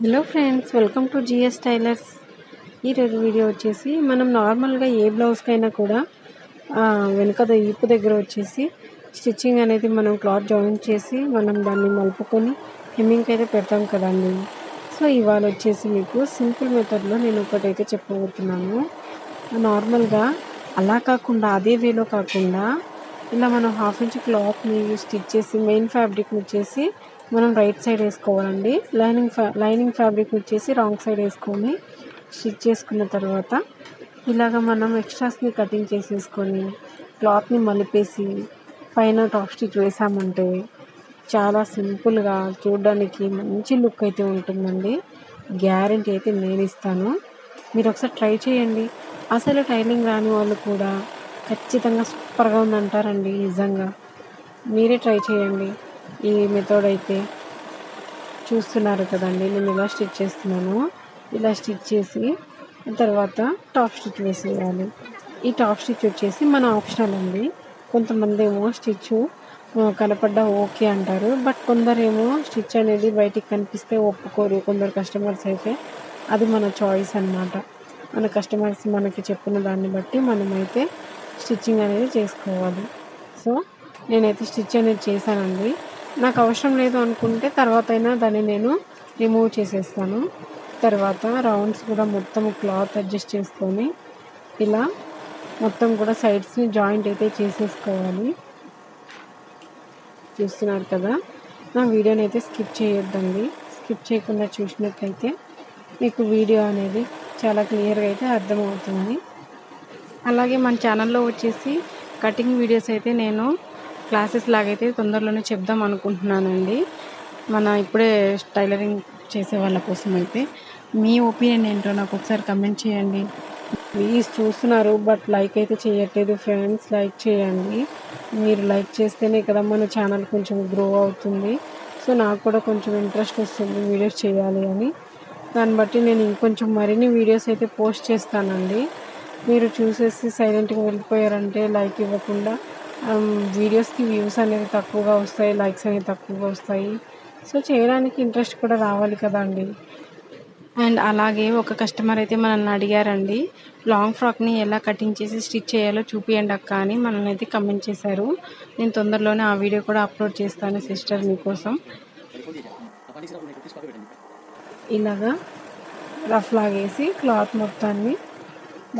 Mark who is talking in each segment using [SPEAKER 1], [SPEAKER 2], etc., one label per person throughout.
[SPEAKER 1] Hello friends welcome to GS Tailors ఈరోజు video వచ్చేసి మనం నార్మల్గా ఏ బ్లౌజ్కైనా కూడా వెనుక ఈపు దగ్గర వచ్చేసి స్టిచ్చింగ్ అనేది మనం క్లాత్ జాయిన్ చేసి మనం దాన్ని మలుపుకొని హెమ్మింగ్ అయితే పెడతాం కదండి. సో ఇవాళ వచ్చేసి మీకు సింపుల్ మెథడ్లో నేను ఒకటైతే చెప్పబోతున్నాను. నార్మల్గా అలా కాకుండా అదే వేలో కాకుండా ఇలా మనం హాఫ్ ఇంచ్ క్లాత్ని స్టిచ్ చేసి మెయిన్ ఫ్యాబ్రిక్ని వచ్చేసి మనం రైట్ సైడ్ వేసుకోవాలండి. లైనింగ్ ఫ్యా లైనింగ్ ఫ్యాబ్రిక్ వచ్చేసి రాంగ్ సైడ్ వేసుకొని స్టిచ్ చేసుకున్న తర్వాత ఇలాగ మనం ఎక్స్ట్రాస్ని కటింగ్ చేసేసుకొని క్లాత్ని మలిపేసి పైన టాప్ స్టిచ్ వేసామంటే చాలా సింపుల్గా చూడడానికి మంచి లుక్ అయితే ఉంటుందండి. గ్యారంటీ అయితే నేను ఇస్తాను. మీరు ఒకసారి ట్రై చేయండి. అసలు టైలింగ్ రాని వాళ్ళు కూడా ఖచ్చితంగా సూపర్గా ఉందంటారండి నిజంగా. మీరే ట్రై చేయండి. ఈ మెథడ్ అయితే చూస్తున్నారు కదండి. నేను ఇలా స్టిచ్ చేస్తున్నాను. ఇలా స్టిచ్ చేసి తర్వాత టాప్ స్టిచ్ వేసేయాలి. ఈ టాప్ స్టిచ్ వచ్చేసి మన ఆప్షనల్ అండి. కొంతమంది ఏమో స్టిచ్ కనపడ్డా ఓకే అంటారు. బట్ కొందరేమో స్టిచ్ అనేది బయటికి కనిపిస్తే ఒప్పుకోరు. కొందరు కస్టమర్స్ అయితే అది మన చాయిస్ అన్నమాట. మన కస్టమర్స్ మనకి చెప్పిన దాన్ని బట్టి మనమైతే స్టిచ్చింగ్ అనేది చేసుకోవాలి. సో నేనైతే స్టిచ్ అనేది చేశానండి. నాకు అవసరం లేదు అనుకుంటే తర్వాత అయినా దాన్ని నేను రిమూవ్ చేసేస్తాను. తర్వాత రౌండ్స్ కూడా మొత్తం క్లాత్ అడ్జస్ట్ చేసుకొని ఇలా మొత్తం కూడా సైడ్స్ని జాయింట్ అయితే చేసేసుకోవాలి. చూస్తున్నారు కదా? నా వీడియోని అయితే స్కిప్ చేయొద్దండి. స్కిప్ చేయకుండా చూసినట్లయితే మీకు వీడియో అనేది చాలా క్లియర్గా అయితే అర్థమవుతుంది. అలాగే మన ఛానల్లో వచ్చేసి కటింగ్ వీడియోస్ అయితే నేను క్లాసెస్ లాగైతే తొందరలోనే చెప్దాం అనుకుంటున్నానండి. మన ఇప్పుడే టైలరింగ్ చేసే వాళ్ళ కోసం అయితే. మీ ఒపీనియన్ ఏంటో నాకు ఒకసారి కమెంట్ చేయండి. ప్లీజ్ చూస్తున్నారు బట్ లైక్ అయితే చేయట్లేదు ఫ్రెండ్స్ లైక్ చేయండి. మీరు లైక్ చేస్తేనే కదా మన ఛానల్ కొంచెం గ్రో అవుతుంది. సో నాకు కూడా కొంచెం ఇంట్రెస్ట్ వస్తుంది వీడియోస్ చేయాలి అని. దాన్ని బట్టి నేను ఇంకొంచెం మరిన్ని వీడియోస్ అయితే పోస్ట్ చేస్తానండి. మీరు చూసేసి సైలెంట్గా వెళ్ళిపోయారంటే లైక్ ఇవ్వకుండా Um, వీడియోస్కి వ్యూస్ అనేది తక్కువగా వస్తాయి లైక్స్ అనేవి తక్కువగా వస్తాయి. సో చేయడానికి ఇంట్రెస్ట్ కూడా రావాలి కదండి. అండ్ అలాగే ఒక కస్టమర్ అయితే మనల్ని అడిగారండి లాంగ్ ఫ్రాక్ని ఎలా కటింగ్ చేసి స్టిచ్ చేయాలో చూపియండి అక్క అని మనల్ని అయితే కమెంట్ చేశారు. నేను తొందరలోనే ఆ వీడియో కూడా అప్లోడ్ చేస్తాను సిస్టర్ మీకోసం. ఇలాగా రఫ్ లాగేసి క్లాత్ మొత్తాన్ని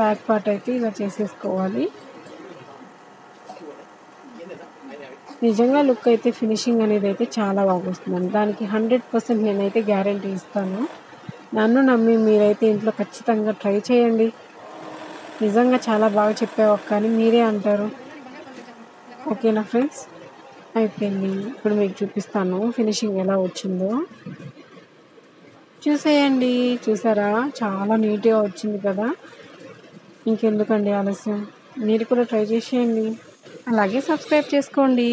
[SPEAKER 1] బ్యాక్ పార్ట్ అయితే ఇలా చేసేసుకోవాలి. నిజంగా లుక్ అయితే ఫినిషింగ్ అనేది అయితే చాలా బాగా దానికి హండ్రెడ్ పర్సెంట్ నేనైతే గ్యారంటీ ఇస్తాను. నన్ను నమ్మి మీరైతే ఇంట్లో ఖచ్చితంగా ట్రై చేయండి. నిజంగా చాలా బాగా చెప్పావు కానీ మీరే అంటారు. ఓకేనా ఫ్రెండ్స్? అయిపోయింది. ఇప్పుడు మీకు చూపిస్తాను ఫినిషింగ్ ఎలా వచ్చిందో. చూసేయండి. చూసారా? చాలా నీట్గా వచ్చింది కదా. ఇంకెందుకండి ఆలస్యం? మీరు కూడా ట్రై చేసేయండి. అలాగే సబ్స్క్రైబ్ చేసుకోండి.